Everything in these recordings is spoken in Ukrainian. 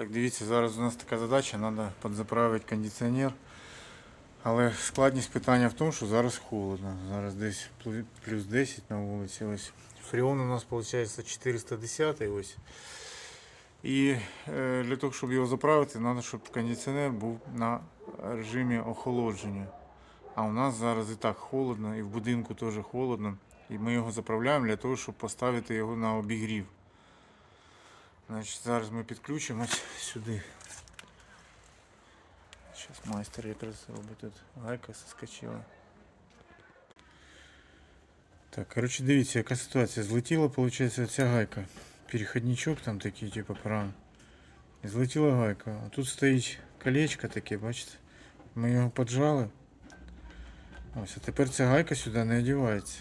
Так, дивіться, зараз у нас така задача, треба підзаправити кондиціонер. Але складність питання в тому, що зараз холодно. Зараз десь плюс 10 на вулиці. Ось. Фреон у нас виходить 410 ось. І е, для того, щоб його заправити, треба, щоб кондиціонер був на режимі охолодження. А у нас зараз і так холодно, і в будинку теж холодно. І ми його заправляємо для того, щоб поставити його на обігрів. Значить, зараз ми підключимось сюди. Зараз майстер якраз робить тут. Гайка соскочила. Так, коротше, дивіться, яка ситуація. Злетіла, виходить, ця гайка. Переходничок там такий, типу, кран. І злетіла гайка. А тут стоїть колечко таке, бачите? Ми його поджали. Ось, а тепер ця гайка сюди не одягається.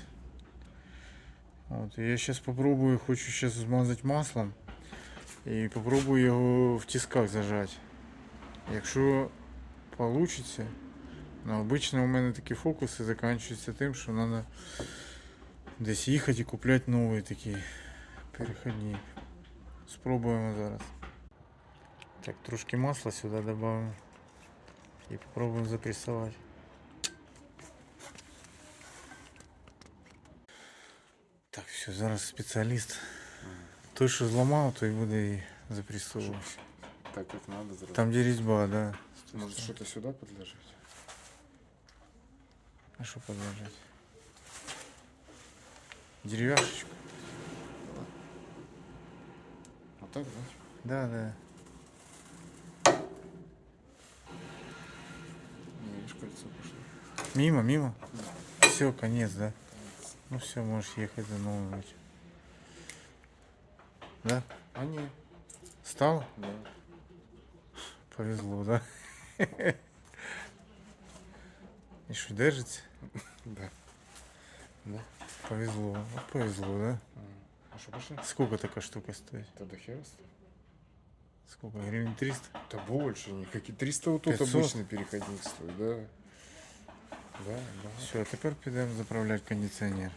От, я зараз спробую, хочу зараз змазати маслом. І попробую його в тисках зажати. Якщо вийде, ну, обично у мене такі фокуси закінчуються тим, що треба десь їхати і купляти нові такі переходні. Спробуємо зараз. Так, трошки масла сюди додамо і попробуємо запресувати. Так, все, зараз спеціаліст. Той, що зламав, той буде і запресовувати. Так как надо сразу. Там де різьба, да. Может что-то сюда подложить? А що подложить? Деревяшечку? Вот так, да? Да, да. Не, видишь, кольцо пошло. Мимо, мимо? Все, конец, да? Ну все, можешь ехать за новым. Да? А не, Стало? да. Повезло, да? И что, держится? Да. Да. Повезло. Ну, повезло, да? А что пошли? Сколько такая штука стоит? Тогда хер с- Сколько? Гривен 300? Да больше, никакие. 300 вот тут 500? обычный переходник стоит, да. Да, да. Все, а тепер підемо заправляти кондиціонер.